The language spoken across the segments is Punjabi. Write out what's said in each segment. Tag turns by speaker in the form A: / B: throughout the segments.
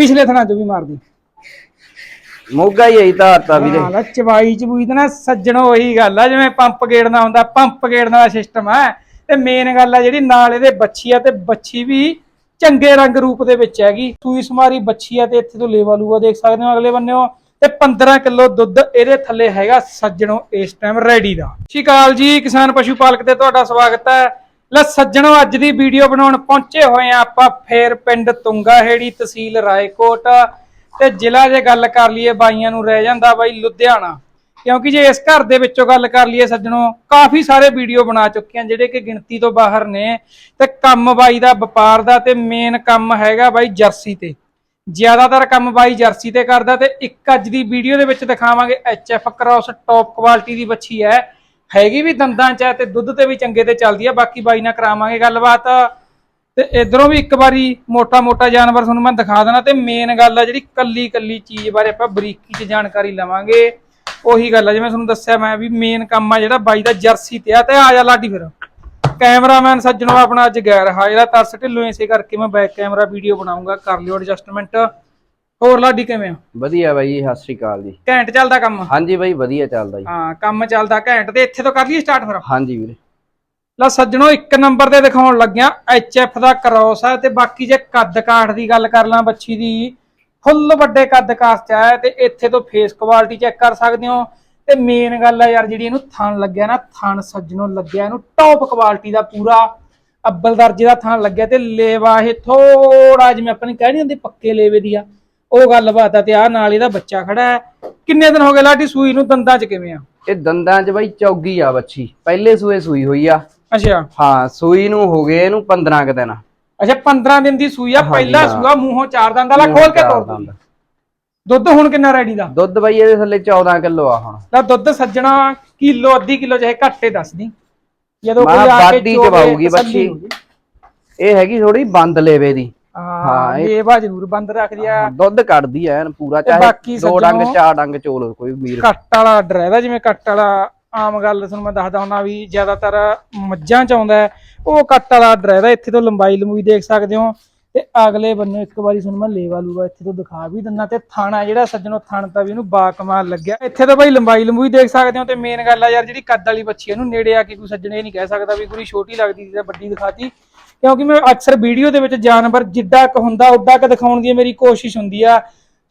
A: ਪਿਛਲੇ ਥਣਾ ਚੋਂ ਵੀ ਮਾਰਦੀ।
B: ਮੋਗਾ ਹੀ ਆਈ ਧਾਰਤਾ ਵੀਰੇ।
A: ਹਾਂ ਲੈ ਚਵਾਈ ਚਬੂਈ ਤਾਂ ਨਾ ਸੱਜਣੋ ਉਹੀ ਗੱਲ ਆ ਜਿਵੇਂ ਪੰਪ ਗੇੜਨਾ ਹੁੰਦਾ ਪੰਪ ਗੇੜਨ ਦਾ ਸਿਸਟਮ ਹੈ ਤੇ ਮੇਨ ਗੱਲ ਆ ਜਿਹੜੀ ਨਾਲ ਇਹਦੇ ਬੱਚੀ ਆ ਤੇ ਬੱਚੀ ਵੀ ਚੰਗੇ ਰੰਗ ਰੂਪ ਦੇ ਵਿੱਚ ਹੈਗੀ। ਸੂਈ ਸਮਾਰੀ ਬੱਚੀ ਆ ਤੇ ਇੱਥੇ ਤੋਂ ਲੇਵਾ ਲੂਆ ਦੇਖ ਸਕਦੇ ਹੋ ਅਗਲੇ ਬੰਨਿਓ। ਤੇ 15 ਕਿਲੋ ਦੁੱਧ ਇਹਦੇ ਥੱਲੇ ਹੈਗਾ ਸੱਜਣੋ ਇਸ ਟਾਈਮ ਰੈਡੀ ਦਾ। ਅਕਾਲ ਜੀ ਕਿਸਾਨ ਪਸ਼ੂ ਪਾਲਕ ਤੇ ਤੁਹਾਡਾ ਸਵਾਗਤ ਹੈ। ਲੈ ਸੱਜਣੋ, ਅੱਜ ਦੀ ਵੀਡੀਓ ਬਣਾਉਣ ਪਹੁੰਚੇ ਹੋਏ ਆ ਆਪਾਂ ਫੇਰ ਪਿੰਡ ਤੁੰਗਾਹੇੜੀ ਤਹਿਸੀਲ ਰਾਏਕੋਟ ਤੇ ਜ਼ਿਲ੍ਹਾ ਜੇ ਗੱਲ ਕਰ ਲਈਏ ਬਾਈਆਂ ਨੂੰ ਰਹਿ ਜਾਂਦਾ ਬਾਈ ਲੁਧਿਆਣਾ। ਕਿਉਂਕਿ ਜੇ ਇਸ ਘਰ ਦੇ ਵਿੱਚੋਂ ਗੱਲ ਕਰ ਲਈਏ ਸੱਜਣੋ, ਕਾਫੀ ਸਾਰੇ ਵੀਡੀਓ ਬਣਾ ਚੁੱਕੇ ਆ ਜਿਹੜੇ ਕਿ ਗਿਣਤੀ ਤੋਂ ਬਾਹਰ ਨੇ। ਤੇ ਕੰਮ ਬਾਈ ਦਾ ਵਪਾਰ ਦਾ ਤੇ ਮੇਨ ਕੰਮ ਹੈਗਾ ਬਾਈ ਜਰਸੀ ਤੇ। ਜ਼ਿਆਦਾਤਰ ਕੰਮ ਬਾਈ ਜਰਸੀ ਤੇ ਕਰਦਾ ਤੇ ਇੱਕ ਅੱਜ ਦੀ ਵੀਡੀਓ ਦੇ ਵਿੱਚ ਦਿਖਾਵਾਂਗੇ ਐਫ ਕ੍ਰਾਸ ਟੌਪ ਕੁਆਲਿਟੀ ਦੀ ਵੱਛੀ ਹੈ। ਹੈਗੀ ਵੀ ਦੰਦਾਂ ਚ ਹੈ ਤੇ ਦੁੱਧ ਤੇ ਵੀ ਚੰਗੇ ਤੇ ਚੱਲਦੀ ਹੈ ਬਾਕੀ ਬਾਈ ਨਾਲ ਕਰਾਵਾਂਗੇ ਗੱਲਬਾਤ। ਤੇ ਇਧਰੋਂ ਵੀ ਇੱਕ ਵਾਰੀ ਮੋਟਾ ਮੋਟਾ ਜਾਨਵਰ ਤੁਹਾਨੂੰ ਮੈਂ ਦਿਖਾ ਦੇਣਾ ਤੇ ਮੇਨ ਗੱਲ ਆ ਜਿਹੜੀ ਕੱਲੀ ਕੱਲੀ ਚੀਜ਼ ਬਾਰੇ ਆਪਾਂ ਬਰੀਕੀ ਚ ਜਾਣਕਾਰੀ ਲਵਾਂਗੇ। ਉਹੀ ਗੱਲ ਆ, ਜਿਵੇਂ ਤੁਹਾਨੂੰ ਦੱਸਿਆ ਮੈਂ ਵੀ ਮੇਨ ਕੰਮ ਆ ਜਿਹੜਾ ਬਾਈ ਦਾ ਜਰਸੀ ਤੇ ਆ ਤੇ ਆ ਜਾ ਲਾਡੀ ਫਿਰ। ਕੈਮਰਾਮੈਨ ਸੱਜਣੋ ਆਪਣਾ ਅੱਜ ਗੈਰ ਹਾਜ਼ਰ ਆ, ਤਰਸ ਢਿੱਲੋਂ ਇਸੇ ਕਰਕੇ ਮੈਂ ਬੈਕ ਕੈਮਰਾ ਵੀਡੀਓ ਬਣਾਉਂਗਾ ਕਰ ਲਿਓ ਐਡਜਸਟਮੈਂਟ ਹੋਰ ਲਾਡੀ ਕਿਵੇਂ ਆ?
B: ਵਧੀਆ ਬਾਈ ਜੀ, ਸਤਿ ਸ੍ਰੀ ਅਕਾਲ ਜੀ।
A: ਘੈਂਟ ਚੱਲਦਾ ਕੰਮ?
B: ਹਾਂਜੀ ਬਾਈ ਵਧੀਆ ਚੱਲਦਾ ਜੀ।
A: ਹਾਂ ਕੰਮ ਚੱਲਦਾ ਘੈਂਟ। ਤੇ ਇੱਥੇ ਤੋਂ ਕਰ ਲਈਏ ਸਟਾਰਟ ਫਿਰ?
B: ਹਾਂਜੀ ਵੀਰੇ।
A: ਲੈ ਸੱਜਣੋ ਇੱਕ ਨੰਬਰ ਤੇ ਦਿਖਾਉਣ ਲੱਗਿਆ। ਐਫ ਦਾ ਕ੍ਰੋਸ ਹੈ ਤੇ ਬਾਕੀ ਜੇ ਕੱਦ ਕਾਠ ਦੀ ਗੱਲ ਕਰ ਲਾਂ ਬੱਚੀ ਦੀ ਫੁੱਲ ਵੱਡੇ ਕੱਦ ਕਾਠ ਚ ਹੈ ਤੇ ਇੱਥੇ ਤੋਂ ਫੇਸ ਕੁਆਲਿਟੀ ਚੈੱਕ ਕਰ ਸਕਦੇ ਹੋ। ਤੇ ਮੇਨ ਗੱਲ ਹੈ ਯਾਰ ਜਿਹੜੀ ਇਹਨੂੰ ਥਣ ਲੱਗਿਆ ਨਾ ਥਣ ਸੱਜਣੋ ਲੱਗਿਆ ਇਹਨੂੰ ਟੌਪ ਕੁਆਲਿਟੀ ਦਾ ਪੂਰਾ ਅੱਬਲ ਦਰਜੇ ਦਾ ਥਣ ਲੱਗਿਆ ਤੇ ਲੇਵਾ ਇਹ ਥੋੜਾ ਜਿਵੇਂ ਆਪਣੀ ਕਹਿ ਨਹੀਂ ਹੁੰਦੀ ਪੱਕੇ ਲੇਵੇ ਦੀ ਆ। ਉਹ ਗੱਲਬਾਤ ਆ ਤੇ ਆ ਨਾਲ ਇਹਦਾ ਬੱਚਾ ਖੜਾ ਹੈ। ਕਿੰਨੇ ਦਿਨ ਹੋ ਗਏ ਲਾਡੀ ਸੂਈ ਨੂੰ ਦੰਦਾਂ ਚ ਕਿਵੇਂ ਆ?
B: ਇਹ ਦੰਦਾਂ 'ਚ ਬਾਈ ਚੌਗੀ ਆ ਬੱਚੀ। ਪਹਿਲੇ ਸੂਏ ਸੂਈ ਹੋਈ ਆ।
A: ਅੱਛਾ।
B: ਹਾਂ ਸੂਈ ਨੂੰ ਹੋ ਗਏ ਇਹਨੂੰ 15 ਕੁ ਦਿਨ।
A: ਅੱਛਾ 15 ਦਿਨ ਦੀ ਸੂਈ ਆ। ਪਹਿਲਾ। ਸੂਆ ਮੂੰਹੋਂ ਚਾਰ ਦੰਦ ਵਾਲਾ ਖੋਲ ਕੇ ਤੋੜ
B: ਦੰਦ।
A: ਦੋ ਦੁੱਧ ਹੁਣ ਕਿੰਨਾ ਰੈਡੀ ਦਾ?
B: ਦੁੱਧ ਬਾਈ ਇਹਦੇ ਥੱਲੇ 14 ਕਿਲੋ ਆ ਹੁਣ।
A: ਤਾਂ ਦੁੱਧ ਸੱਜਣਾ ਕਿਲੋ ਅੱਧੀ ਕਿਲੋ ਚਾਹੇ ਘੱਟੇ ਦੱਸਦੀ। ਜਦੋਂ
B: ਮਾਂ
A: ਕੋਈ ਆ ਕੇ ਚੋਵੇ,
B: ਬੱਚੀ। ਇਹ ਹੈਗੀ ਥੋੜੀ ਬੰਦ ਲੇਵੇ ਦੀ।
A: ਹਾਂ ਬਾ ਜ਼ਰੂਰ ਬੰਦ ਰੱਖਦੀ ਆ
B: ਦੁੱਧ ਕੱਢਦੀ ਐ ਐਨ ਪੂਰਾ
A: ਤੇ
B: ਚਾਹੇ ਦੋ ਡੰਗ ਚਾਰ ਡੰਗ ਚੋਲ ਕੋਈ ਵੀਰ।
A: ਕੱਟ ਵਾਲਾ ਆਰਡਰ ਇਹਦਾ ਜਿਵੇਂ ਕੱਟ ਵਾਲਾ ਆਮ ਗੱਲ ਤੁਹਾਨੂੰ ਮੈਂ ਦੱਸਦਾ ਹੁੰਦਾ ਵੀ ਜ਼ਿਆਦਾਤਰ ਮੱਝਾਂ ਚ ਆਉਂਦਾ ਉਹ ਕੱਟ ਵਾਲਾ ਆਰਡਰ ਇਹਦਾ ਇੱਥੇ ਤੋਂ ਲੰਬਾਈ ਲੰਬੂਈ ਦੇਖ ਸਕਦੇ ਹੋ। ਤੇ ਅਗਲੇ ਬੰਨੇ ਇੱਕ ਵਾਰੀ ਤੁਹਾਨੂੰ ਮੈਂ ਲੇਵਾ ਲੂਵਾ ਇੱਥੇ ਤੋਂ ਦਿਖਾ ਵੀ ਦਿੰਦਾ। ਤੇ ਥਾਣਾ ਜਿਹੜਾ ਸੱਜਣੋ ਥਣ ਤਾਂ ਵੀ ਇਹਨੂੰ ਬਾ ਕਮਾਲ ਲੱਗਿਆ। ਇੱਥੇ ਤਾਂ ਬਾਈ ਲੰਬਾਈ ਲੰਬੂਈ ਦੇਖ ਸਕਦੇ ਹੋ ਤੇ ਮੇਨ ਗੱਲ ਆ ਯਾਰ ਜਿਹੜੀ ਕੱਦ ਵਾਲੀ ਬੱਚੀ ਇਹਨੂੰ ਨੇੜੇ ਆ ਕੇ ਕੋਈ ਸੱਜਣ ਇਹ ਨਹੀਂ ਕਹਿ ਸਕਦਾ ਵੀ ਕੁੜੀ ਛੋਟੀ ਲੱਗਦੀ ਸੀ ਜਾਂ ਵੱਡੀ ਦਿਖਾਤੀ। ਕਿਉਂਕਿ ਮੈਂ ਅਕਸਰ ਵੀਡੀਓ ਦੇ ਵਿੱਚ ਜਾਨਵਰ ਜਿੱਡਾ ਕ ਹੁੰਦਾ, ਉੱਡਾ ਕ ਦਿਖਾਉਣ ਦੀ ਮੇਰੀ ਕੋਸ਼ਿਸ਼ ਹੁੰਦੀ ਆ।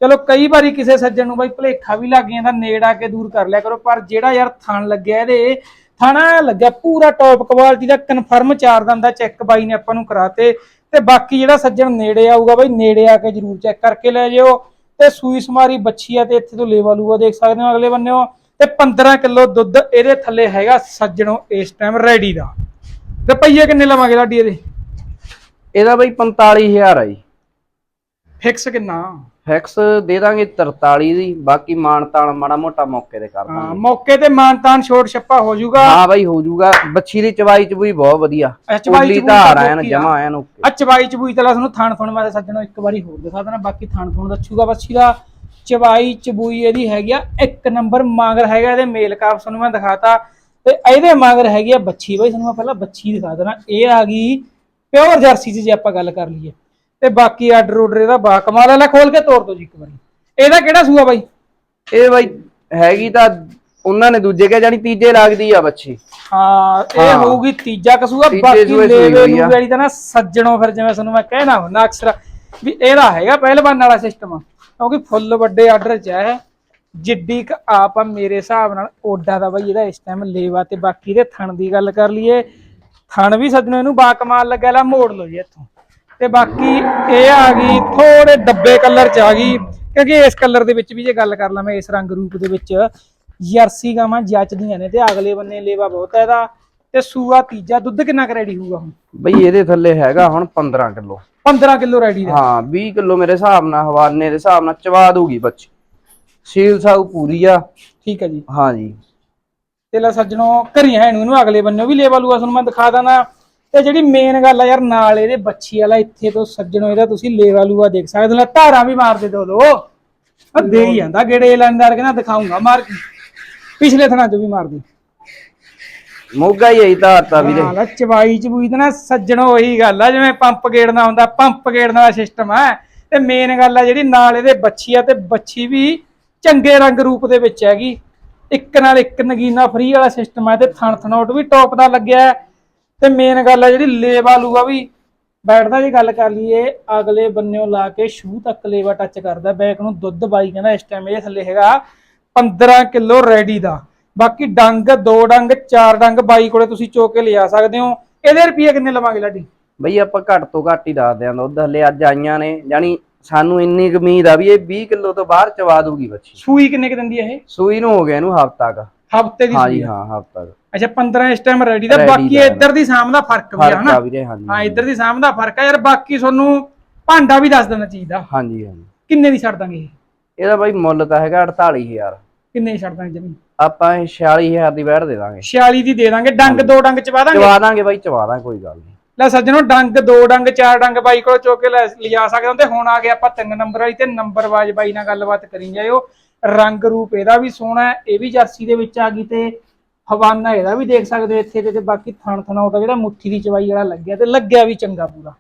A: ਚਲੋ ਕਈ ਵਾਰੀ ਕਿਸੇ ਸੱਜਣ ਨੂੰ ਬਾਈ ਭਲੇਖਾ ਵੀ ਲੱਗ ਜਾਂਦਾ, ਨੇੜ ਆ ਕੇ ਦੂਰ ਕਰ ਲਿਆ ਕਰੋ, ਪਰ ਜਿਹੜਾ ਯਾਰ ਥਣ ਲੱਗਿਆ ਇਹਦੇ, ਥਾਣਾ ਲੱਗਿਆ, ਪੂਰਾ ਟੌਪ ਕੁਆਲਿਟੀ ਦਾ ਕਨਫਰਮ ਚਾਰ ਦੰਦ ਦਾ ਚੈੱਕ ਬਾਈ ਨੇ ਆਪਾਂ ਨੂੰ ਕਰਾਤੇ। ਤੇ ਬਾਕੀ ਜਿਹੜਾ ਸੱਜਣ ਨੇੜੇ ਆਊਗਾ ਬਾਈ, ਨੇੜੇ ਆ ਕੇ ਜਰੂਰ ਚੈੱਕ ਕਰਕੇ ਲੈ ਜਿਓ। ਤੇ ਸੂਈ ਸਮਾਰੀ ਬੱਚੀ ਆ ਤੇ ਇੱਥੇ ਤੋਂ ਲੇਵਾ ਲੂਆ ਦੇਖ ਸਕਦੇ ਹੋ ਅਗਲੇ ਬੰਨਿਓ। ਤੇ 15 ਕਿਲੋ ਦੁੱਧ ਇਹਦੇ ਥੱਲੇ ਹੈਗਾ ਸੱਜਣੋ ਇਸ ਟਾਈਮ ਰੈਡੀ ਦਾ। ਤੇ ਕਿੰਨੇ ਲਵਾਂਗੇ ਲਾਡੀ ਇਹਦੇ?
B: ਇਹਦਾ ਬਾਈ 45000 ਆ ਜੀ।
A: ਫਿਕਸ ਕਿੰਨਾ?
B: ਫਿਕਸ ਦੇ ਦਾਂਗੇ 43 ਦੀ ਬਾਕੀ ਮਾਨ ਤਾਨ ਮਾੜਾ ਮੋਟਾ ਮੌਕੇ ਤੇ ਕਰ
A: ਹਾਂ
B: ਦਾਂਗੇ
A: ਮੌਕੇ ਤੇ ਮਾਨਤਾਨ ਛੋਟ ਛੱਪਾ ਹੋ ਜਾਊਗਾ।
B: ਹਾਂ ਬਾਈ ਹੋ ਜਾਊਗਾ। ਬੱਚੀ ਦੀ ਚਵਾਈ ਚਬੂਈ ਬਹੁਤ ਵਧੀਆ। ਉੱਲੀ
A: ਚਬੂਈ
B: ਧਾਰ ਐਨ
A: ਆ।
B: ਜਮਾ ਐਨ ਓਕੇ
A: ਆ। ਚਵਾਈ ਚਬੂਈ ਤਲਾ ਤੁਹਾਨੂੰ ਥਾਣ ਥੁਣ ਮੈਂ ਸੱਜਣੋ ਇੱਕ ਵਾਰੀ ਹੋਰ ਦਿਖਾ ਦੇਣਾ ਬਾਕੀ ਥਾਣ ਥੁਣ ਦੱਸੂਗਾ ਬੱਚੀ ਦਾ। ਚਵਾਈ ਚਬੂਈ ਇਹਦੀ ਹੈਗੀ ਆ ਇੱਕ ਨੰਬਰ ਮਾਂਗਰ ਹੈਗਾ ਇਹਦੇ ਮੇਲ ਕਾਪ ਤੁਹਾਨੂੰ ਮੈਂ ਦਿਖਾਤਾ। ਤੇ ਇਹਦੇ ਮਾਂਗਰ ਹੈਗੀ ਆ ਬੱਚੀ ਬਾਈ ਤੁਹਾਨੂੰ ਮੈਂ ਪਹਿਲਾਂ ਬੱਚੀ ਦਿਖਾ ਦੇਣਾ। ਇਹ ਆ ਗਈ ਪਿਓਰ ਜਰਸੀ ਚ ਜੇ ਆਪਾਂ ਗੱਲ ਕਰ ਲਈਏ। ਤੇ ਬਾਕੀ ਆਰਡਰ ਆਰਡਰ ਇਹਦਾ ਬਾ ਕਮਾਲ ਵਾਲਾ ਖੋਲ ਕੇ ਤੋੜ ਦੋ ਜੀ ਇੱਕ ਵਾਰੀ। ਇਹਦਾ ਕਿਹੜਾ ਸੂਆ ਬਾਈ?
B: ਇਹ ਬਾਈ ਹੈਗੀ ਤਾਂ ਉਹਨਾਂ ਨੇ ਦੂਜੇ ਕਿਹਾ ਜਾਨੀ ਤੀਜੇ ਲੱਗਦੀ ਆ ਬੱਚੀ।
A: ਹਾਂ ਇਹ। ਹੋਊਗੀ ਤੀਜਾ ਕਸੂਆ ਬਾਕੀ ਲੇਵੇ। ਨੂੰ ਵਾਲੀ ਤਾਂ ਨਾ ਸੱਜਣੋ ਫਿਰ ਜਿਵੇਂ ਤੁਹਾਨੂੰ ਮੈਂ ਕਹਿਣਾ ਹੁੰਦਾ ਅਕਸਰ ਵੀ ਇਹਦਾ ਹੈਗਾ ਪਹਿਲਵਾਨ ਵਾਲਾ ਸਿਸਟਮ ਕਿਉਂਕਿ ਫੁੱਲ ਵੱਡੇ ਆਰਡਰ ਚ ਹੈ ਜਿੱਡੀ ਕ ਆਪ ਆ ਮੇਰੇ ਹਿਸਾਬ ਨਾਲ ਓਡਾ ਦਾ ਬਈ ਇਹਦਾ ਇਸ ਟਾਈਮ ਲੇਵਾ ਤੇ ਬਾਕੀ ਦੇ ਥਣ ਦੀ ਗੱਲ ਕਰ ਲਈਏ। ਥਣ ਵੀ ਸੱਜਣੋ ਇਹਨੂੰ ਬਾ ਕਮਾਲ ਲੱਗਿਆ ਲਾ ਮੋੜ ਲਓ ਜੀ ਇੱਥੋਂ। ਤੇ ਬਾਕੀ ਇਹ ਆ ਗਈ ਥੋੜੇ ਡੱਬੇ ਕਲਰ ਚ ਆ ਗਈ ਕਿਉਂਕਿ ਇਸ ਕਲਰ ਦੇ ਵਿੱਚ ਵੀ ਜੇ ਗੱਲ ਕਰ ਲਾਂ ਮੈਂ ਇਸ ਰੰਗ ਰੂਪ ਦੇ ਵਿੱਚ ਜਰਸੀ ਗਾਵਾਂ ਜੱਚਦੀਆਂ ਨੇ ਤੇ ਅਗਲੇ ਬੰਨੇ ਲੇਵਾ ਬਹੁਤ ਹੈ ਇਹਦਾ ਤੇ ਸੂਆ ਤੀਜਾ ਦੁੱਧ ਕਿੰਨਾ ਕੁ ਰੈਡੀ ਹੋਊਗਾ ਹੁਣ?
B: ਬਈ ਇਹਦੇ ਥੱਲੇ ਹੈਗਾ ਹੁਣ 15 ਕਿਲੋ।
A: 15 ਕਿਲੋ ਰੈਡੀ ਦਾ
B: ਹਾਂ 20 ਕਿਲੋ ਮੇਰੇ ਹਿਸਾਬ ਨਾਲ ਹਵਾਨੇ ਦੇ ਹਿਸਾਬ ਨਾਲ ਚਵਾ ਦੂਗੀ ਬੱਚੀ। ਸੀਲ ਸਾਊ ਪੂਰੀ ਆ।
A: ਠੀਕ ਹੈ ਜੀ।
B: ਹਾਂ ਜੀ।
A: ਤੇ ਲੈ ਸੱਜਣੋ ਘਰੀ ਹੈ ਨੂੰ ਇਹਨੂੰ ਅਗਲੇ ਬੰਨੇ ਵੀ ਲੇਵਾ ਲੂਆ ਤੁਹਾਨੂੰ ਮੈਂ ਦਿਖਾ ਦਾਂ ਤੇ ਜਿਹੜੀ ਮੇਨ ਗੱਲ ਆ ਯਾਰ ਨਾਲ ਇਹਦੇ ਬੱਚੀ ਵਾਲਾ ਇੱਥੇ ਤੋਂ ਸੱਜਣੋ ਇਹਦਾ ਤੁਸੀਂ ਲੇਵਾ ਲੂਆ ਦੇਖ ਸਕਦੇ ਹੋ। ਧਾਰਾਂ ਵੀ ਮਾਰ ਦੇ ਦੋ। ਲੋ ਆ ਦੇ ਹੀ ਜਾਂਦਾ ਗੇੜੇ ਲੈਂਦਾਰ ਕਹਿੰਦਾ ਦਿਖਾਉਂਗਾ ਮਾਰ ਕੇ। ਪਿਛਲੇ ਥਣਾ ਚੋਂ ਵੀ ਮਾਰਦੀ।
B: ਮੋਗਾ ਹੀ ਆਈ ਧਾਰਤਾ ਵੀਰੇ।
A: ਹਾਂ ਚਵਾਈ ਚਬੂਈ ਤਾਂ ਨਾ ਸੱਜਣੋ ਉਹੀ ਗੱਲ ਆ ਜਿਵੇਂ ਪੰਪ ਗੇੜਨਾ ਹੁੰਦਾ ਪੰਪ ਗੇੜਨ ਦਾ ਸਿਸਟਮ ਹੈ ਤੇ ਮੇਨ ਗੱਲ ਆ ਜਿਹੜੀ ਨਾਲ ਇਹਦੇ ਬੱਚੀ ਆ ਤੇ ਬੱਚੀ ਵੀ ਚੰਗੇ ਰੰਗ ਰੂਪ ਦੇ ਵਿੱਚ ਹੈਗੀ। ਇੱਕ ਨਾਲ ਇੱਕ ਨਗੀਨਾ ਫਰੀ ਵਾਲਾ ਸਿਸਟਮ ਹੈ ਤੇ ਥਣ ਥਣੋਟ ਵੀ ਟੌਪ ਦਾ ਲੱਗਿਆ ਹੈ। ਤੇ ਮੇਨ ਗੱਲ ਆ ਜਿਹੜੀ ਲੇਵਾ ਲੂਗਾ ਵੀ, ਬੈਠਦਾ ਜੇ ਗੱਲ ਕਰ ਲਈਏ, ਅਗਲੇ ਬੰਨਿਓ ਲਾ ਕੇ ਸ਼ੂ ਤੱਕ ਲੇਵਾ ਟੱਚ ਕਰਦਾ ਬੈਕ ਨੂੰ ਦੁੱਧ ਬਾਈ ਕਹਿੰਦਾ ਇਸ ਟਾਈਮ ਇਹ ਥੱਲੇ ਹੈਗਾ 15 ਕਿਲੋ ਰੈਡੀ ਦਾ। ਬਾਕੀ ਡੰਗ, ਦੋ ਡੰਗ, ਚਾਰ ਡੰਗ ਬਾਈ ਕੋਲੇ ਤੁਸੀਂ ਚੋ ਕੇ ਲਿਆ ਸਕਦੇ ਹੋ। ਇਹਦੇ ਰੁਪਏ ਕਿੰਨੇ ਲਵਾਂਗੇ ਲਾਡੀ?
B: ਬਈ ਆਪਾਂ ਘੱਟ ਤੋਂ ਘੱਟ ਹੀ ਦੱਸਦੇ ਆਂ ਦੁੱਧ, ਹਲੇ ਅੱਜ ਆਈਆਂ ਨੇ, ਯਾਨੀ ਸਾਨੂੰ ਇੰਨੀ ਕੁ ਉਮੀਦ ਆ ਵੀ ਇਹ 20 ਕਿਲੋ ਤੋਂ ਬਾਹਰ ਚਵਾ ਦੂਗੀ ਬੱਚੀ।
A: ਸੂਈ ਕਿੰਨੇ ਕਿ ਦਿੰਦੀ ਹੈ ਇਹ?
B: ਸੂਈ ਨੂੰ ਹੋ ਗਿਆ ਇਹਨੂੰ ਹਫਤਾ ਕ।
A: ਹਫ਼ਤੇ ਦੀ ਸੂਈ? ਆ।
B: ਹਾਂ ਹਫਤਾ ਕ।
A: ਅੱਛਾ 15 ਇਸ ਟਾਈਮ ਰੈਡੀ ਦਾ
B: Ready
A: ਬਾਕੀ
B: ਦਾ।
A: ਇੱਧਰ ਦੀ ਸਾਮ ਦਾ ਫ਼ਰਕ ਵੀ ਆ ਹਨਾ
B: ਆ ਵੀਰੇ ਹਾਂਜੀ
A: ਹਾਂ ਇੱਧਰ ਦੀ ਸਾਮ ਦਾ ਫ਼ਰਕ ਆ ਯਾਰ ਬਾਕੀ ਤੁਹਾਨੂੰ ਭਾਂਡਾ ਵੀ ਦੱਸ ਦੇਣਾ ਚਾਹੀਦਾ
B: ਹਾਂਜੀ ਹਾਂਜੀ।
A: ਕਿੰਨੇ ਦੀ ਛੱਡ ਦਾਂਗੇ ਇਹ?
B: ਇਹਦਾ ਬਾਈ ਮੁੱਲ ਤਾਂ ਹੈਗਾ 48000
A: ਕਿੰਨੇ ਦੀ ਛੱਡ ਦਾਂਗੇ ਜਮੀ
B: ਆਪਾਂ ਇਹ 46000 ਦੀ ਵੈਟ ਦੇ ਦਾਂਗੇ।
A: 46 ਦੀ ਦੇ ਦਾਂਗੇ ਡੰਗ ਦੋ ਡੰਗ ਚਵਾ ਦਾਂਗੇ?
B: ਚਵਾ ਦਾਂਗੇ ਬਾਈ ਚਵਾ ਦਾਂਗੇ ਕੋਈ ਗੱਲ ਨਹੀਂ।
A: ਲੈ ਸੱਜਣੋ ਡੰਗ ਦੋ ਡੰਗ ਚਾਰ ਡੰਗ ਬਾਈ ਕੋਲ ਚੁੱਕ ਕੇ ਲੈ- ਲਿਜਾ ਸਕਦੇ ਹੋ। ਤੇ ਹੁਣ ਆ ਗਿਆ ਆਪਾਂ ਤਿੰਨ ਨੰਬਰ ਵਾਲੀ ਤੇ ਨੰਬਰ ਵਾਜ ਬਾਈ ਨਾਲ ਗੱਲਬਾਤ ਕਰੀ ਜਾਇਓ। ਰੰਗ ਰੂਪ ਇਹਦਾ ਵੀ ਸੋਹਣਾ ਹੈ ਇਹ ਵੀ ਜਰਸੀ ਦੇ ਵਿੱਚ ਆ ਗਈ ਤੇ ਹਵਾਨਾ ਇਹਦਾ ਵੀ ਦੇਖ ਸਕਦੇ ਹੋ ਇੱਥੇ ਤੇ ਬਾਕੀ ਥਣ ਥਣਾਉਟਾ ਜਿਹੜਾ ਮੁੱਠੀ ਦੀ ਚਵਾਈ ਵਾਲਾ ਲੱਗਿਆ ਤੇ ਲੱਗਿਆ ਵੀ ਚੰਗਾ ਪੂਰਾ।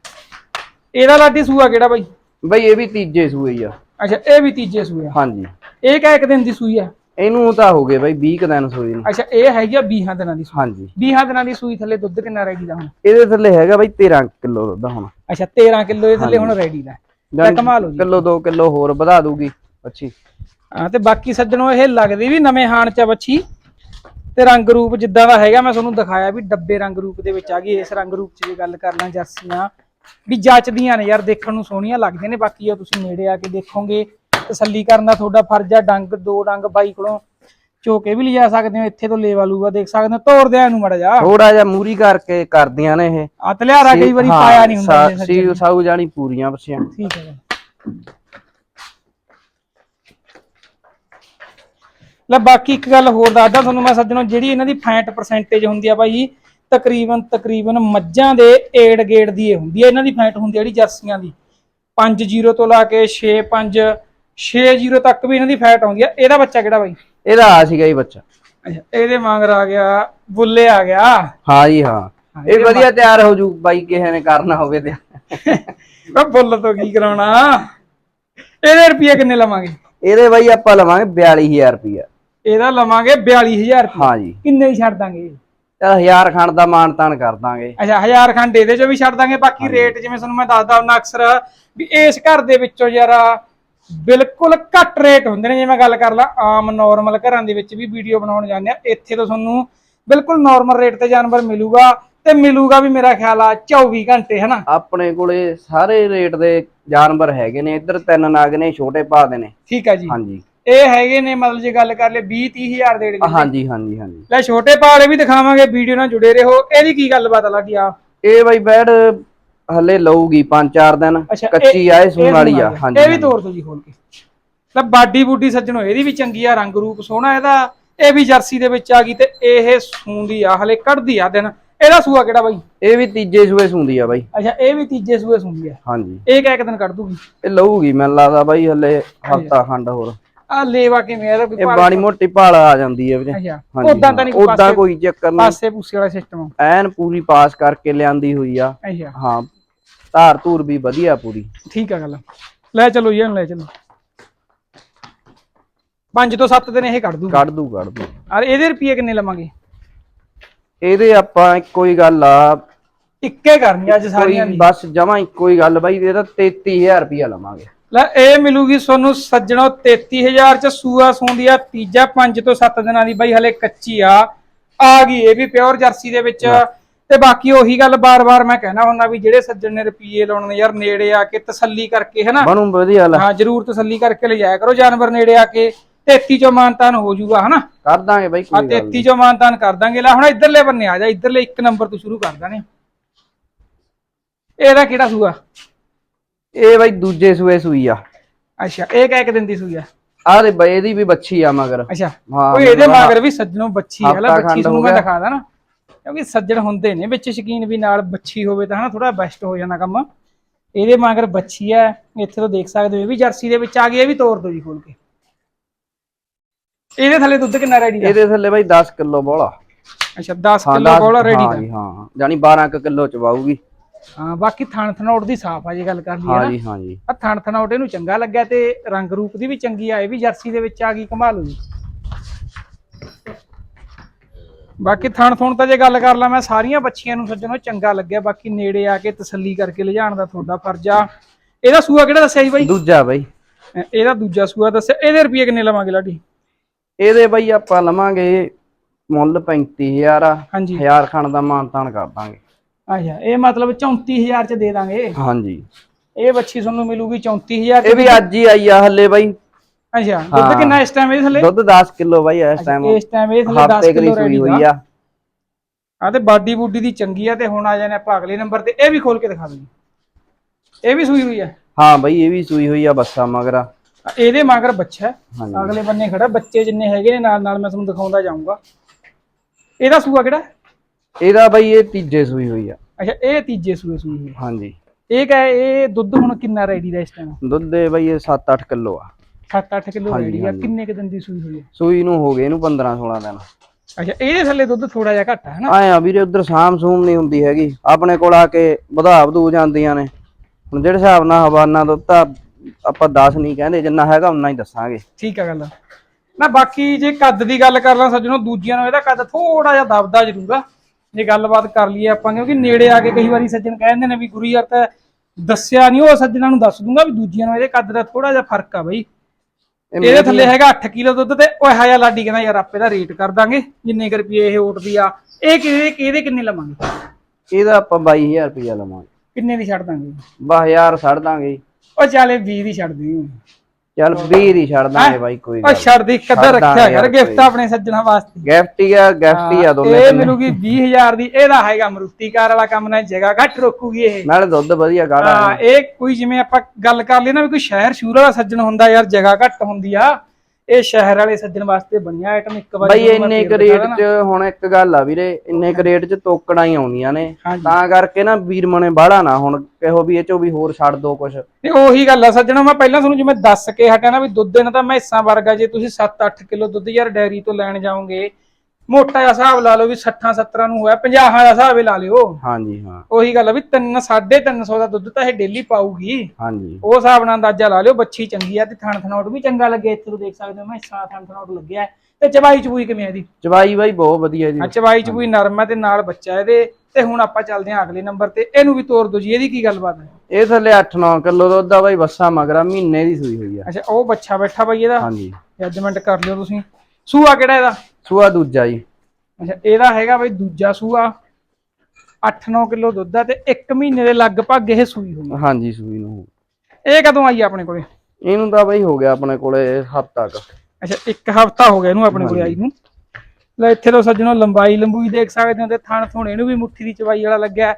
A: ਇਹਦਾ ਲਾਡੀ ਸੂਆ ਕਿਹੜਾ ਬਾਈ?
B: ਬਾਈ ਇਹ ਵੀ ਤੀਜੇ ਸੂਏ ਹੀ ਆ।
A: ਅੱਛਾ ਇਹ ਵੀ ਤੀਜੇ ਸੂਏ ਆ।
B: ਹਾਂਜੀ।
A: ਇਹ ਕਿਆ ਇੱਕ ਦਿਨ ਦੀ ਸੂਈ ਆ?
B: ਇਹਨੂੰ ਤਾਂ ਹੋ ਗਏ ਬਾਈ 20 ਕੁ ਦਿਨ ਸੂਈ ਨੂੰ।
A: ਅੱਛਾ ਇਹ ਹੈਗੀ ਆ 20 ਦਿਨਾਂ ਦੀ ਸੂਈ।
B: ਹਾਂਜੀ।
A: 20 ਦਿਨਾਂ ਦੀ ਸੂਈ ਥੱਲੇ ਦੁੱਧ ਕਿੰਨਾ ਰੈਡੀ ਦਾ ਹੁਣ?
B: ਇਹਦੇ ਥੱਲੇ ਹੈਗਾ ਬਾਈ 13 ਕਿਲੋ ਦੁੱਧ ਹੁਣ।
A: ਅੱਛਾ 13 ਕਿਲੋ ਇਹ ਥੱਲੇ ਹੁਣ ਰੈਡੀ ਦਾ ਲੈ ਕਮਾਲ ਹੋ ਜੀ।
B: ਕਿਲੋ 2 ਕਿਲੋ ਹੋਰ ਵਧਾ ਦੂਗੀ ਅੱਛੀ
A: ਹਾਂ ਤੇ ਬਾਕੀ ਸੱਜਣੋ ਇਹ ਲੱਗਦੀ ਵੀ ਨਵੇਂ ਹਾਣ ਚ ਆ ਬੱਚੀ। ਤੇ ਰੰਗ ਰੂਪ ਜਿੱਦਾਂ ਦਾ ਹੈਗਾ ਮੈਂ ਤੁਹਾਨੂੰ ਦਿਖਾਇਆ ਵੀ ਡੱਬੇ ਰੰਗ ਰੂਪ ਦੇ ਵਿੱਚ ਆ ਗਈ। ਇਸ ਰੰਗ ਰੂਪ ਚ ਜੇ ਗੱਲ ਕਰ ਲਾਂ ਜਰਸੀਆਂ ਵੀ ਜੱਚਦੀਆਂ ਨੇ ਯਾਰ ਦੇਖਣ ਨੂੰ ਸੋਹਣੀਆਂ ਲੱਗਦੀਆਂ ਨੇ। ਬਾਕੀ ਉਹ ਤੁਸੀਂ ਨੇੜੇ ਆ ਕੇ ਦੇਖੋਗੇ। ਤਸੱਲੀ ਕਰਨ ਦਾ ਤੁਹਾਡਾ ਫਰਜ਼ ਆ ਡੰਗ ਦੋ ਡੰਗ ਬਾਈ ਕੋਲੋਂ ਚੋਕੇ ਵੀ ਲਿਜਾ ਸਕਦੇ ਹੋ ਇੱਥੇ ਤੋਂ ਲੇਵਾ ਲੂਗਾ ਦੇਖ ਸਕਦੇ ਹੋ ਤੋੜ ਦਿਆਂ ਨੂੰ ਮੜ ਜਾ
B: ਥੋੜਾ ਜਿਹਾ ਮੂਰੀ ਕਰਕੇ ਕਰਦੀਆਂ ਨੇ ਇਹ।
A: ਆ ਤਲਿਆਰਾ ਕਈ ਵਾਰੀ
B: ਹਾਂ,
A: ਪਾਇਆ ਨਹੀਂ ਹੁੰਦਾ
B: ਸਾ-
A: ਇਹਨੇ ਨੇ।
B: ਸਾਊ ਜਾਣੀ ਪੂਰੀਆਂ ਬੱਸੀਆਂ
A: ਠੀਕ ਹੈ ਲੈ ਬਾਕੀ ਇੱਕ ਗੱਲ ਹੋਰ ਦੱਸਦਾ ਤੁਹਾਨੂੰ ਮੈਂ ਸੱਜਣੋ ਜਿਹੜੀ ਇਹਨਾਂ ਦੀ ਫੈਟ ਪਰਸੈਂਟੇਜ ਹੁੰਦੀ ਆ ਬਾਈ ਤਕਰੀਬਨ ਤਕਰੀਬਨ ਮੱਝਾਂ ਦੇ ਏੜ ਗੇੜ ਦੀ ਇਹ ਹੁੰਦੀ ਆ ਇਹਨਾਂ ਦੀ ਫੈਟ ਹੁੰਦੀ ਆ ਜਿਹੜੀ ਜਰਸੀਆਂ ਦੀ। 5-0 ਤੋਂ ਲਾ ਕੇ 6-5 6-0 ਤੱਕ ਵੀ ਇਹਨਾਂ ਦੀ ਫੈਟ ਆਉਂਦੀ ਆ। ਇਹਦਾ ਬੱਚਾ ਕਿਹੜਾ ਬਾਈ?
B: ਇਹਦਾ ਆ ਸੀਗਾ ਜੀ ਬੱਚਾ।
A: ਅੱਛਾ ਇਹਦੇ ਮਾਂਗਰ ਆ ਗਿਆ ਬੁੱਲੇ ਆ ਗਿਆ।
B: ਹਾਂ ਜੀ ਹਾਂ। ਇਹ ਵਧੀਆ ਤਿਆਰ ਹੋ ਜੂ ਬਾਈ ਕਿਸੇ ਨੇ ਕਰਨਾ ਹੋਵੇ ਤੇ।
A: ਉਹ ਬੁੱਲ ਤੋਂ ਕੀ ਕਰਾਉਣਾ? ਇਹਦੇ ਰੁਪਏ ਕਿੰਨੇ ਲਵਾਂਗੇ?
B: ਇਹਦੇ ਬਾਈ ਆਪਾਂ ਲਵਾਂਗੇ 42000 ਰੁਪਇਆ
A: ਇਹਦਾ ਲਵਾਂਗੇ 42000 ਰੁਪਏ
B: ਹਾਂ ਜੀ।
A: ਕਿੰਨੇ ਛੱਡ ਦਾਂਗੇ?
B: ਚਲ ਹਜ਼ਾਰ ਖੰਡ ਦਾ ਮਾਨ ਤਾਨ ਕਰ ਦਾਂਗੇ।
A: ਅੱਛਾ ਹਜ਼ਾਰ ਖੰਡ ਇਹਦੇ ਚੋਂ ਵੀ ਛੱਡ ਦਾਂਗੇ ਬਾਕੀ ਰੇਟ ਜਿਵੇਂ ਤੁਹਾਨੂੰ ਮੈਂ ਦੱਸਦਾ ਹੁੰਦਾ ਅਕਸਰ ਵੀ ਇਸ ਘਰ ਦੇ ਵਿੱਚੋਂ ਯਾਰ ਬਿਲਕੁਲ ਘੱਟ ਰੇਟ ਹੁੰਦੇ ਨੇ ਜੇ ਮੈਂ ਗੱਲ ਕਰ ਲਾਂ ਆਮ ਨਾਰਮਲ ਘਰਾਂ ਦੇ ਵਿੱਚ ਵੀ ਵੀਡੀਓ ਬਣਾਉਣ ਜਾਂਦੇ ਆ ਇੱਥੇ ਤੋਂ ਤੁਹਾਨੂੰ ਬਿਲਕੁਲ ਨਾਰਮਲ ਰੇਟ ਤੇ ਜਾਨਵਰ ਮਿਲੂਗਾ ਤੇ ਮਿਲੂਗਾ ਵੀ ਮੇਰਾ ਖਿਆਲ ਆ 24 ਘੰਟੇ ਹਨਾ?
B: ਆਪਣੇ ਕੋਲੇ ਸਾਰੇ ਰੇਟ ਦੇ ਜਾਨਵਰ ਹੈਗੇ ਨੇ ਇੱਧਰ ਤਿੰਨ ਨਾਗ ਨੇ ਛੋਟੇ ਪਾ ਦੇ ਨੇ।
A: ਠੀਕ ਆ ਜੀ।
B: ਹਾਂਜੀ।
A: ਇਹ ਹੈਗੇ ਨੇ ਮਤਲਬ ਜੇ ਗੱਲ ਕਰ ਲਈ 20 30 ਹਜ਼ਾਰ ਦੇ ਏੜ
B: ਹਾਂਜੀ ਹਾਂਜੀ ਹਾਂਜੀ।
A: ਲੈ ਛੋਟੇ ਪਾਲੇ ਵੀ ਦਿਖਾਵਾਂਗੇ ਵੀਡੀਓ ਨਾਲ ਜੁੜੇ ਰਹੋ। ਇਹਦੀ ਕੀ ਗੱਲਬਾਤ ਆ ਲਾਡੀ ਆ?
B: ਇਹ ਬਾਈ ਬੈਡ ਹਲੇ ਲਊਗੀ 5-4 ਦਿਨ
A: ਅੱਛਾ, ਇਹ-
B: ਕੱਚੀ ਸੂਣ
A: ਇਹ
B: ਵਾਲੀ ਆ। ਹਾਂਜੀ
A: ਇਹ ਵੀ ਤੋੜ ਦੋ ਜੀ ਖੋਲ ਕੇ। ਲੈ ਬਾਡੀ ਬੂਡੀ ਸੱਜਣੋ ਇਹਦੀ ਵੀ ਚੰਗੀ ਆ ਰੰਗ ਰੂਪ ਸੋਹਣਾ ਇਹਦਾ। ਇਹ ਵੀ ਜਰਸੀ ਦੇ ਵਿੱਚ ਆ ਗਈ ਤੇ ਇਹ ਸੂੰਦੀ ਆ ਹਲੇ ਕੱਢਦੀ ਆ ਦਿਨ। ਇਹਦਾ ਸੂਆ ਕਿਹੜਾ ਬਾਈ?
B: ਇਹ ਵੀ ਤੀਜੇ ਸੂਏ ਸੂੰਦੀ ਆ ਬਾਈ।
A: ਅੱਛਾ ਇਹ ਵੀ ਤੀਜੇ ਸੂਏ ਸੂੰਦੀ ਆ।
B: ਹਾਂਜੀ।
A: ਇਹ ਕਿਹ ਦਿਨ ਕੱਢ ਦੂਗੀ?
B: ਇਹ ਲਊਗੀ ਮੈਨੂੰ ਲੱਗਦਾ ਬਾਈ ਹਲੇ ਹਫਤਾ ਖੰਡ ਹੋਰ।
A: ਆ ਲੇਵਾ ਕਿਵੇਂ ਆ ਇਹਦਾ? ਕੋਈ
B: ਇਹ ਬਾਣੀ ਮੋਟੀ ਭਾਲ ਆ ਜਾਂਦੀ ਹੈ ਵੀਰੇ।
A: ਅੱਛਾ। ਉਦਾਂ ਤਾਂ ਨਹੀਂ ਕੋਈ
B: ਉਦਾਂ
A: ਪਾਸੇ
B: ਕੋਈ ਚੱਕਰ ਨਹੀਂ।
A: ਪਾਸੇ ਪੂਸੇ ਵਾਲਾ ਸਿਸਟਮ
B: ਐਨ ਪੂਰੀ ਪਾਸ ਕਰਕੇ ਲਿਆਂਦੀ ਹੋਈ ਆ।
A: ਅੱਛਾ।
B: ਹਾਂ ਧਾਰ ਧੂਰ ਵੀ ਵਧੀਆ ਪੂਰੀ।
A: ਠੀਕ ਆ ਗੱਲ। ਲੈ ਚਲੋ ਜੀ ਇਹਨੂੰ ਲੈ ਚਲੋ। ਪੰਜ ਤੋਂ ਸੱਤ ਦਿਨ ਇਹ ਕੱਢ ਦੂਗੀ।
B: ਕੱਢ ਦੂ ਕੱਢ ਦੂ।
A: ਔਰ ਇਹਦੇ ਰੁਪਏ ਕਿੰਨੇ ਲਵਾਂਗੇ?
B: ਇਹਦੇ ਆਪਾਂ ਇੱਕੋ ਹੀ ਗੱਲ ਆ।
A: ਇੱਕੇ ਕਰਨੀ ਅੱਜ
B: ਕੋਈ
A: ਸਾਰੀਆਂ ਦੀ।
B: ਬਸ ਜਮਾ ਇੱਕੋ ਹੀ ਗੱਲ ਬਾਈ ਇਹਦਾ 33000 ਰੁਪਇਆ ਲਵਾਂਗੇ।
A: ਲੈ ਇਹ ਮਿਲੂਗੀ ਤੁਹਾਨੂੰ ਸੱਜਣੋ 33000 ਚ ਸੂਆ ਸੂੰਦੀ ਆ ਤੀਜਾ 5 ਤੋਂ 7 ਦਿਨਾਂ ਦੀ ਬਾਈ ਹਲੇ ਕੱਚੀ ਆ। ਆ ਗਈ ਇਹ ਵੀ ਪਿਓਰ ਜਰਸੀ ਦੇ ਵਿੱਚ। ਤੇ ਬਾਕੀ ਉਹੀ ਗੱਲ ਬਾਰ-ਬਾਰ ਮੈਂ ਕਹਿਣਾ ਹੁੰਦਾ ਵੀ ਜਿਹੜੇ ਸੱਜਣ ਨੇ ਰੁਪਏ ਲਾਉਣ ਨੇ ਯਾਰ ਨੇੜੇ ਆ ਕੇ ਤਸੱਲੀ ਕਰਕੇ ਹਨਾ?
B: ਬਣੂ ਵਧੀਆ ਲਾ।
A: ਹਾਂ ਜਰੂਰ ਤਸੱਲੀ ਕਰਕੇ ਲਿਜਾਇਆ ਕਰੋ। ਜਾਨਵਰ ਨੇੜੇ ਆ ਕੇ 33 ਚੋਂ ਮਾਨਤਾਨ ਹੋ ਜਾਊਗਾ ਹਨਾ?
B: ਕਰ ਦਾਂਗੇ ਬਾਈ ਕੋਈ ਗੱਲ
A: 33 ਚੋਂ ਮਾਨਤਾਨ ਕਰ ਦਾਂਗੇ। ਲੈ ਹੁਣ ਇੱਧਰਲੇ ਬੰਨੇ ਆ ਜਾ ਇੱਧਰਲੇ ਇੱਕ ਨੰਬਰ ਤੋਂ ਸ਼ੁਰੂ ਕਰ ਦਾਂਗੇ। ਇਹਦਾ ਕਿਹੜਾ ਸੂਆ?
B: ਇਹ ਬਾਈ ਦੂਜੇ ਸੂਏ ਸੂਈ ਆ।
A: ਅੱਛਾ ਇਹ ਕਹਿ ਕੇ ਦਿੰਦੀ ਸੂਈ ਆ?
B: ਦੇ ਬਾਈ ਇਹਦੀ ਵੀ ਬੱਚੀ ਆ ਮਗਰ।
A: ਅੱਛਾ
B: ਹਾਂ
A: ਓਏ ਇਹਦੇ ਮਗਰ ਵੀ ਸੱਜਣੋਂ ਬੱਚੀ ਹੈ ਲੈ ਬੱਚੀ ਤੁਹਾਨੂੰ ਮੈਂ
B: ਗਿਆ।
A: ਦਿਖਾਦਾ ਨਾ। ਕਿਉਂਕਿ ਸੱਜਣ ਹੁੰਦੇ ਨੇ ਵਿੱਚ ਸ਼ਕੀਨ ਵੀ ਨਾਲ ਬੱਚੀ ਹੋਵੇ ਤਾਂ ਹਨਾ ਥੋੜਾ ਬੈਸਟ ਹੋ ਜਾਂਦਾ ਕੰਮ। ਇਹਦੇ ਮਗਰ ਬੱਚੀ ਹੈ ਇੱਥੇ ਤੋਂ ਦੇਖ ਸਕਦੇ ਹੋ ਇਹ ਵੀ ਜਰਸੀ ਦੇ ਵਿੱਚ ਆ ਗਈ ਇਹ ਵੀ ਤੋੜ ਦੋ ਜੀ ਖੋਲ ਕੇ। ਇਹਦੇ ਥੱਲੇ ਦੁੱਧ ਕਿੰਨਾ ਰੈਡੀ ਦਾ
B: ਇਹਦੇ ਥੱਲੇ ਬਾਈ 10 ਕਿਲੋ ਬੋਲਾ
A: ਅੱਛਾ 10
B: ਹਾਂ
A: ਕਿਲੋ
B: 10
A: ਕੋਲ ਰੈਡੀ
B: ਹਾਂ
A: ਦਾ
B: ਹਾਂ ਜਾਨੀ 12 ਕੁ ਕਿਲੋ ਚਵਾਊਗੀ
A: ਹਾਂ ਬਾਕੀ ਥਣ ਥਣੋਟ ਦੀ ਸਾਫ਼ ਆ ਜੇ ਗੱਲ ਕਰ ਲਈਏ
B: ਹਾਂ ਜੀ ਹਾਂ ਜੀ।
A: ਆ ਥਣ ਥਣੋਟ ਇਹਨੂੰ ਚੰਗਾ ਲੱਗਿਆ ਤੇ ਰੰਗ ਰੂਪ ਦੀ ਵੀ ਚੰਗੀ ਆ ਇਹ ਵੀ ਜਰਸੀ ਦੇ ਵਿੱਚ ਆ ਗਈ ਕਮਾਲ ਹੋਈ ਬਾਕੀ ਥਣ ਥਣ ਤਾਂ ਜੇ ਗੱਲ ਕਰ ਲਾਂ ਮੈਂ ਸਾਰੀਆਂ ਬੱਚੀਆਂ ਨੂੰ ਸੱਜਣੋ ਚੰਗਾ ਲੱਗਿਆ ਬਾਕੀ ਨੇੜੇ ਆ ਕੇ ਤਸੱਲੀ ਕਰਕੇ ਲਿਜਾਣ ਦਾ ਤੁਹਾਡਾ ਫਰਜ਼ ਆ। ਇਹਦਾ ਸੂਆ ਕਿਹੜਾ ਦੱਸਿਆ ਸੀ ਬਾਈ?
B: ਦੂਜਾ ਬਾਈ।
A: ਇਹਦਾ ਦੂਜਾ ਸੂਆ ਦੱਸਿਆ। ਇਹਦੇ ਰੁਪਏ ਕਿੰਨੇ ਲਵਾਂਗੇ ਲਾਡੀ?
B: ਇਹਦੇ ਬਾਈ ਆਪਾਂ ਲਵਾਂਗੇ ਮੁੱਲ 35000 ਆ। ਖਣ ਦਾ ਮਾਨਤਾਨ ਕਰ ਦਾਂਗੇ।
A: ਅੱਛਾ ਇਹ ਮਤਲਬ 34000 ਚ ਦੇ ਦਾਂਗੇ।
B: ਹਾਂਜੀ।
A: ਇਹ ਬੱਚੀ ਤੁਹਾਨੂੰ ਮਿਲੂਗੀ 34000
B: ਇਹ ਵੀ। ਅੱਜ ਹੀ ਆਈ ਆ ਹੱਲੇ ਬਾਈ।
A: ਅੱਛਾ ਦੁੱਧ
B: ਹਾਂ।
A: ਕਿੰਨਾ ਇਸ ਟਾਈਮ ਇਹਦੇ ਥੱਲੇ?
B: ਦੁੱਧ 10 ਕਿਲੋ ਬਾਈ ਇਸ ਟਾਈਮ
A: ਇਸ ਟਾਈਮ ਇਹ ਥੱਲੇ 10
B: ਹਫ਼ਤੇ ਕਰੀ
A: ਕਿਲੋ
B: ਸੂਈ ਹੋਈ ਆ।
A: ਆ ਤੇ ਬਾਡੀ ਬੂਡੀ ਦੀ ਚੰਗੀ ਆ ਤੇ ਹੁਣ ਆ ਜਾਣੇ ਆਪਾਂ ਅਗਲੇ ਨੰਬਰ ਤੇ ਇਹ ਵੀ ਖੋਲ ਕੇ ਦਿਖਾ ਦਿੰਦੇ ਇਹ ਵੀ ਸੂਈ ਹੋਈ ਆ?
B: ਹਾਂ ਬਾਈ ਇਹ ਵੀ ਸੂਈ ਹੋਈ ਆ ਬੱਸਾ ਮਗਰਾ।
A: ਆ ਇਹਦੇ ਮਗਰ ਬੱਚਾ ਹੈ।
B: ਹਾਂਜੀ।
A: ਅਗਲੇ ਬੰਨੇ ਖੜਾ ਬੱਚੇ ਜਿੰਨੇ ਹੈਗੇ ਨੇ ਨਾਲ ਨਾਲ ਮੈਂ ਤੁਹਾਨੂੰ ਦਿਖਾਉਂਦਾ ਜਾਊਂਗਾ। ਇਹਦਾ ਸੂਆ ਕਿਹੜਾ?
B: ਇਹਦਾ ਬਾਈ ਇਹ ਤੀਜੇ ਸੂਈ ਹੋਈ ਆ।
A: ਅੱਛਾ ਇਹ ਤੀਜੇ ਸੂਏ ਸੂਈ ਹੋਈ।
B: ਹਾਂਜੀ।
A: ਇਹ ਕਹੇ ਇਹ ਦੁੱਧ ਹੁਣ ਕਿੰਨਾ ਰੈਡੀ ਦਾ ਇਸ ਟਾਈਮ
B: ਦੁੱਧ ਦੇ ਬਾਈ ਇਹ 7-8 ਕਿਲੋ ਆ।
A: 7-8 ਕਿਲੋ ਰੈਡੀ ਆ। ਕਿੰਨੇ ਕੁ ਦਿਨ ਦੀ ਸੂਈ ਹੋਈ ਹੈ
B: ਸੂਈ ਨੂੰ ਹੋ ਗਏ ਇਹਨੂੰ 15-16 ਦਿਨ।
A: ਅੱਛਾ ਇਹਦੇ ਥੱਲੇ ਦੁੱਧ ਥੋੜਾ ਜਿਹਾ ਘੱਟ ਹੈ ਹਨਾ?
B: ਆਏ ਆ ਵੀਰੇ ਉਧਰ ਸਾਮ ਸੂਮ ਨਹੀਂ ਹੁੰਦੀ ਹੈਗੀ। ਆਪਣੇ ਕੋਲ ਆ ਕੇ ਵਧਾ ਵਧੂ ਜਾਂਦੀਆਂ ਨੇ। ਹੁਣ ਜਿਹੜੇ ਹਿਸਾਬ ਨਾਲ ਹਵਾਨਾ ਦੁੱਧ ਤਾਂ ਆਪਾਂ 10 ਨਹੀਂ ਕਹਿੰਦੇ ਜਿੰਨਾ ਹੈਗਾ ਉਨਾ ਹੀ ਦੱਸਾਂਗੇ।
A: ਠੀਕ ਆ ਗੱਲ। ਨਾ ਬਾਕੀ ਜੇ ਕੱਦ ਦੀ ਗੱਲ ਕਰ ਲਾਂ ਸੱਜਣੋ ਦੂਜਿਆਂ ਨੂੰ ਇਹਦਾ ਕੱਦ ਥੋੜਾ ਜਿਹਾ ਦਬਦਾ ਜ਼ਰੂਰ ਆ। ਜੇ ਗੱਲਬਾਤ ਕਰ ਲਈਏ ਆਪਾਂ ਕਿਉਂਕਿ ਨੇੜੇ ਆ ਕੇ ਕਈ ਵਾਰੀ ਸੱਜਣ ਕਹਿੰਦੇ ਨੇ ਵੀ ਗੁਰੂ ਯਾਰ ਤਾਂ ਦੱਸਿਆ ਨਹੀਂ ਉਹ ਸੱਜਣਾ ਨੂੰ ਦੱਸ ਦੂੰਗਾ ਵੀ ਦੂਜਿਆਂ ਨੂੰ ਇਹਦੇ ਕੱਦ ਦਾ ਥੋੜਾ ਜਿਹਾ ਫ਼ਰਕ ਆ ਬਈ। ਇਹਦੇ ਥੱਲੇ ਹੈਗਾ 8 ਕਿਲੋ ਦੁੱਧ ਤੇ ਇਹੋ ਜਿਹਾ ਲਾਡੀ ਕਹਿੰਦਾ ਯਾਰ ਆਪੇ ਦਾ ਰੇਟ ਕਰ ਦਾਂਗੇ ਜਿੰਨੇ ਕੁ ਰੁਪਏ ਇਹ ਉੱਠਦੀ ਆ। ਇਹ ਕਿਹਦੇ ਕਿਹਦੇ ਕਿੰਨੇ ਲਵਾਂਗੇ?
B: ਇਹਦਾ ਆਪਾਂ 22000 ਰੁਪਇਆ ਲਵਾਂਗੇ।
A: ਕਿੰਨੇ ਦੀ ਛੱਡ ਦਾਂਗੇ?
B: 12000 ਛੱਡ ਦਾਂਗੇ।
A: ਉਹ ਚਾਲੇ 20 ਦੀ ਛੱਡ ਦੇ।
B: ਚੱਲ 20 ਦੀ ਛੱਡ ਦਾਂਗੇ ਬਾਈ ਕੋਈ
A: ਉਹ ਛੱਡ ਦੇ ਕਦਰ ਰੱਖਿਆ ਯਾਰ ਗਿਫਟ। ਆਪਣੇ ਸੱਜਣਾ ਵਾਸਤੇ।
B: ਗਿਫਟ ਹੀ ਆ ਗਿਫਟ ਹੀ ਆ ਦੋਨੇ
A: ਇਹ। ਮਿਲੂਗੀ 20000 ਦੀ ਇਹਦਾ ਹੈਗਾ ਮਰੂਤੀ ਕਾਰ ਵਾਲਾ ਕੰਮ ਨਾ ਜਗ੍ਹਾ ਘੱਟ ਰੋਕੂਗੀ ਇਹ।
B: ਨਾਲੇ ਦੁੱਧ ਵਧੀਆ ਗਾੜਾ
A: ਹਾਂ ਇਹ ਕੋਈ ਜਿਵੇਂ ਆਪਾਂ ਗੱਲ ਕਰ ਲਈ ਨਾ ਵੀ ਕੋਈ ਸ਼ਹਿਰ ਸ਼ੂਰ ਵਾਲਾ ਸੱਜਣ ਹੁੰਦਾ ਯਾਰ ਜਗ੍ਹਾ ਘੱਟ ਹੁੰਦੀ ਆ। ਇਹ ਸ਼ਹਿਰ ਵਾਲੇ ਸੱਜਣ ਵਾਸਤੇ ਬਣਿਆ ਆਈਟਮ ਇੱਕ ਵਾਰੀ
B: ਬਾਈ ਇੰਨੇ ਕੁ ਰੇਟ ਚ ਹੁਣ ਇੱਕ ਗੱਲ ਆ ਵੀਰੇ ਇੰਨੇ ਕੁ ਰੇਟ ਚ ਤੋਕੜਾਂ ਹੀ ਆਉਂਦੀਆਂ ਨੇ। ਤਾਂ ਕਰਕੇ ਨਾ ਵੀਰ ਮਨੇ ਬਾਹਲਾ ਨਾ ਹੁਣ ਕਿਹੋ ਵੀ ਇਹ ਚੋਂ ਵੀ ਹੋਰ ਛੱਡ ਦੋ ਕੁਛ।
A: ਨਹੀਂ ਉਹੀ ਗੱਲ ਆ ਸੱਜਣਾ ਮੈਂ ਪਹਿਲਾਂ ਤੁਹਾਨੂੰ ਜਿਵੇਂ ਦੱਸ ਕੇ ਹਟਿਆ ਨਾ ਵੀ ਦੁੱਧ ਇਹਨਾਂ ਤਾਂ ਮੈਸਾਂ ਵਰਗਾ ਜੇ ਤੁਸੀਂ 7-8 ਕਿਲੋ ਦੁੱਧ ਯਾਰ ਡੈਰੀ ਤੋਂ ਲੈਣ ਜਾਓਗੇ ਮੋਟਾ ਜਿਹਾ ਹਿਸਾਬ ਲਾ ਲਓ ਵੀ 60-70 ਨੂੰ ਹੋਇਆ 50 ਦਾ ਹਿਸਾਬ ਹੀ ਲਾ ਲਿਓ।
B: ਹਾਂਜੀ ਹਾਂ।
A: ਉਹੀ ਗੱਲ ਆ ਵੀ 3 350 ਦਾ ਦੁੱਧ ਤਾਂ ਇਹ ਡੇਲੀ ਪਾਊਗੀ।
B: ਹਾਂਜੀ।
A: ਉਹ ਹਿਸਾਬ ਨਾਲ ਅੰਦਾਜ਼ਾ ਲਾ ਲਿਓ ਬੱਚੀ ਚੰਗੀ ਆ ਤੇ ਥਣ ਥਣੋਟ ਵੀ ਚੰਗਾ ਲੱਗਿਆ ਇੱਥੇ ਤੋਂ ਦੇਖ ਸਕਦੇ ਹੋ ਮੈਂ ਸਾ ਥਣ ਥਣੋਟ ਲੱਗਿਆ। ਹੈ। ਤੇ ਚਬਾਈ ਚਬੂਈ ਕਿਵੇਂ ਆ ਦੀ
B: ਚਵਾਈ ਬਾਈ ਬਹੁਤ ਵਧੀਆ ਜੀ।
A: ਆ ਚਬਾਈ ਚਬੂਈ ਨਰਮ ਹੈ ਤੇ ਨਾਲ ਬੱਚਾ ਇਹਦੇ ਤੇ ਹੁਣ ਆਪਾਂ ਚੱਲਦੇ ਹਾਂ ਅਗਲੇ ਨੰਬਰ ਤੇ। ਇਹਨੂੰ ਵੀ ਤੋਰ ਦਿਓ ਜੀ ਇਹਦੀ ਕੀ ਗੱਲਬਾਤ ਹੈ?
B: ਇਹ ਥੱਲੇ 8-9 ਕਿਲੋ ਦੁੱਧ ਆ ਬਾਈ ਬੱਸਾ ਮਗਰਾ ਮਹੀਨੇ ਦੀ ਸੂਈ ਹੋਈ ਆ।
A: ਅੱਛਾ ਉਹ ਬੱਚਾ ਬੈਠਾ ਬਈ ਇਹਦਾ।
B: ਹਾਂਜੀ।
A: ਜੱਜਮੈਂਟ ਕਰ ਲਿਓ ਤੁਸੀਂ। ਸੂਆ ਕਿਹੜਾ ਇਹਦਾ?
B: ਸੂਆ ਦੂਜਾ ਜੀ।
A: ਅੱਛਾ ਇਹਦਾ ਹੈਗਾ ਬਈ ਦੂਜਾ ਸੂਆ। 8-9 ਕਿਲੋ ਦੁੱਧ ਆ ਤੇ 1 ਮਹੀਨੇ ਦੇ ਲਗਭਗ ਇਹ ਸੂਈ ਹੋਈ
B: ਹਾਂਜੀ ਸੂਈ ਨੂੰ
A: ਇਹ ਕਦੋਂ ਆਈ ਆ ਆਪਣੇ ਕੋਲੇ?
B: ਇਹਨੂੰ ਤਾਂ ਬਾਈ ਹੋ ਗਿਆ ਆਪਣੇ ਕੋਲੇ ਹਫਤਾ ਕ।
A: ਅੱਛਾ ਇੱਕ ਹਫਤਾ ਹੋ ਗਿਆ ਇਹਨੂੰ ਆਪਣੇ ਕੋਲੇ ਆਈ ਨੂੰ। ਲੈ ਇੱਥੇ ਤੋਂ ਸੱਜਣੋ ਲੰਬਾਈ ਲੰਬੂਈ ਦੇਖ ਸਕਦੇ ਹੋ ਤੇ ਥਣ ਥੁਣ ਇਹਨੂੰ ਵੀ ਮੁੱਠੀ ਦੀ ਚਵਾਈ ਵਾਲਾ ਲੱਗਿਆ। ਹੈ।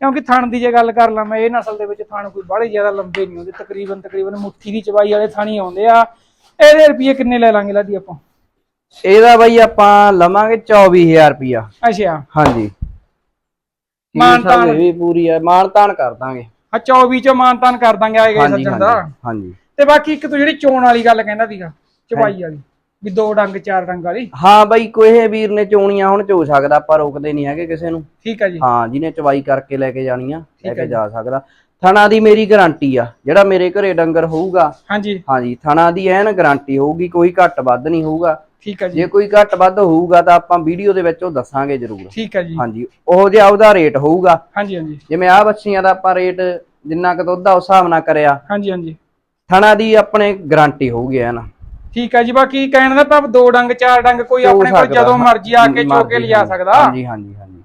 A: ਕਿਉਂਕਿ ਥਣ ਦੀ ਜੇ ਗੱਲ ਕਰ ਲਾਂ ਮੈਂ ਇਹ ਨਸਲ ਦੇ ਵਿੱਚ ਥਣ ਕੋਈ ਬੜੇ ਜ਼ਿਆਦਾ ਲੰਬੇ ਨਹੀਂ ਹੁੰਦੇ। ਤਕਰੀਬਨ ਤਕਰੀਬਨ ਮੁੱਠੀ ਦੀ ਚਵਾਈ ਵਾਲੇ ਥਣ ਹੀ ਆਉਂਦੇ ਆ। ਇਹਦੇ ਰੁਪਏ ਕਿੰਨੇ ਲੈ ਲਾਂਗੇ ਲਾਡੀ ਆਪਾਂ?
B: ਇਹਦਾ ਬਾਈ ਆਪਾਂ ਲਵਾਂਗੇ 24000 ਰੁਪਇਆ।
A: ਅੱਛਾ।
B: ਹਾਂਜੀ।
A: ਮਾਨਤਾਨ-
B: ਵੀ ਪੂਰੀ ਆ। ਮਾਨਤਾਨ ਕਰ ਦਾਂਗੇ।
A: ਆ 24 ਚੋਂ ਮਾਨਤਾਨ ਕਰ ਦਾਂਗੇ ਆਏ ਗਏ
B: ਹਾਂਜੀ
A: ਸੱਜਣ ਦਾ।
B: ਹਾਂਜੀ।
A: ਤੇ ਬਾਕੀ ਇੱਕ ਤੋਂ ਜਿਹੜੀ ਚੋਣ ਵਾਲੀ ਗੱਲ ਕਹਿੰਦਾ ਸੀਗਾ ਚਵਾਈ ਵਾਲੀ ਵੀ ਦੋ ਡੰਗ ਚਾਰ ਡੰਗ ਵਾਲੀ।
B: ਹਾਂ ਬਾਈ ਕੋਈ ਵੀਰ ਨੇ ਚੋਣੀਆਂ ਹੁਣ ਚੋ ਸਕਦਾ ਆਪਾਂ ਰੋਕਦੇ ਨਹੀਂ ਹੈਗੇ ਕਿਸੇ ਨੂੰ।
A: ਠੀਕ ਹੈ ਜੀ।
B: ਹਾਂ ਜਿਹਨੇ ਚਵਾਈ ਕਰਕੇ ਲੈ ਕੇ ਜਾਣੀਆਂ ਲੈ
A: ਹੈ
B: ਕੇ।
A: ਜਾ
B: ਸਕਦਾ। ਥਣਾ ਦੀ ਮੇਰੀ ਗਾਰੰਟੀ ਆ ਜਿਹੜਾ ਮੇਰੇ ਘਰੇ ਡੰਗਰ ਹੋਊਗਾ।
A: ਹਾਂਜੀ।
B: ਹਾਂਜੀ ਥਣਾ ਦੀ ਐਨ ਗਾਰੰਟੀ ਹੋਊਗੀ ਕੋਈ ਘੱਟ ਵੱਧ ਨਹੀਂ ਹੋਊਗਾ।
A: ਠੀਕ ਹੈ ਜੀ।
B: ਜੇ ਕੋਈ ਘੱਟ ਵੱਧ ਹੋਊਗਾ ਤਾਂ ਆਪਾਂ ਵੀਡੀਓ ਦੇ ਵਿੱਚ ਉਹ ਦੱਸਾਂਗੇ ਜ਼ਰੂਰ।
A: ਠੀਕ ਹੈ ਜੀ।
B: ਹਾਂਜੀ ਉਹ ਜਿਹਾ ਉਹਦਾ ਰੇਟ ਹੋਊਗਾ।
A: ਹਾਂਜੀ ਹਾਂਜੀ।
B: ਜਿਵੇਂ ਆਹ ਬੱਚੀਆਂ ਦਾ ਆਪਾਂ ਰੇਟ ਜਿੰਨਾ ਕੁ ਦੁੱਧ ਆ ਉਸ ਹਿਸਾਬ ਨਾਲ ਕਰਿਆ।
A: ਹਾਂਜੀ ਹਾਂਜੀ।
B: ਥਣਾ ਦੀ ਆਪਣੇ ਗਾਰੰਟੀ ਹੋਊਗੀ ਐਨ।
A: ਠੀਕ ਹੈ ਜੀ ਬਾਕੀ ਕਹਿਣ ਦਾ ਭਾਵ ਦੋ ਡੰਗ ਚਾਰ ਡੰਗ ਕੋਈ
B: ਚੋ
A: ਆਪਣੇ ਕੋਲ
B: ਸਕਦਾ,
A: ਜਦੋਂ ਮਰਜ਼ੀ ਆ ਕੇ ਚੋ ਕੇ ਲਿਜਾ ਸਕਦਾ।
B: ਹਾਂਜੀ ਹਾਂਜੀ ਹਾਂਜੀ।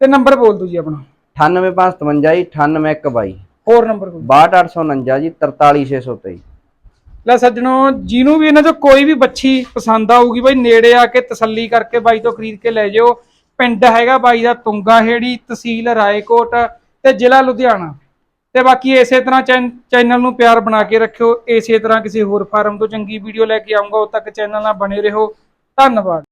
A: ਤੇ ਨੰਬਰ ਬੋਲ ਦਿਓ ਜੀ ਆਪਣਾ।
B: 98557 ਜੀ 98122
A: ਹੋਰ ਨੰਬਰ ਕੋਈ
B: 62849 ਜੀ 43623
A: ਲੈ ਸੱਜਣੋ, ਜਿਹਨੂੰ ਵੀ ਇਹਨਾਂ ਚੋਂ ਕੋਈ ਵੀ ਬੱਚੀ ਪਸੰਦ ਆਊਗੀ ਬਾਈ, ਨੇੜੇ ਆ ਕੇ ਤਸੱਲੀ ਕਰਕੇ ਬਾਈ ਤੋਂ ਖਰੀਦ ਕੇ ਲੈ ਜਾਓ ਪਿੰਡ ਹੈਗਾ ਬਾਈ ਦਾ ਤੁੰਗਾ ਹੇੜੀ ਤਹਿਸੀਲ ਰਾਏਕੋਟ ਤੇ ਜ਼ਿਲ੍ਹਾ ਲੁਧਿਆਣਾ। ਤੇ ਬਾਕੀ ਇਸੇ ਤਰ੍ਹਾਂ ਚੈਨ- ਚੈਨਲ ਨੂੰ ਪਿਆਰ ਬਣਾ ਕੇ ਰੱਖਿਓ। ਇਸੇ ਤਰ੍ਹਾਂ ਕਿਸੇ ਹੋਰ ਫਾਰਮ ਤੋਂ ਚੰਗੀ ਵੀਡੀਓ ਲੈ ਕੇ ਆਉਂਗਾ ਉਦ ਤੱਕ ਚੈਨਲ ਨਾਲ ਬਣੇ ਰਹੋ। ਧੰਨਵਾਦ।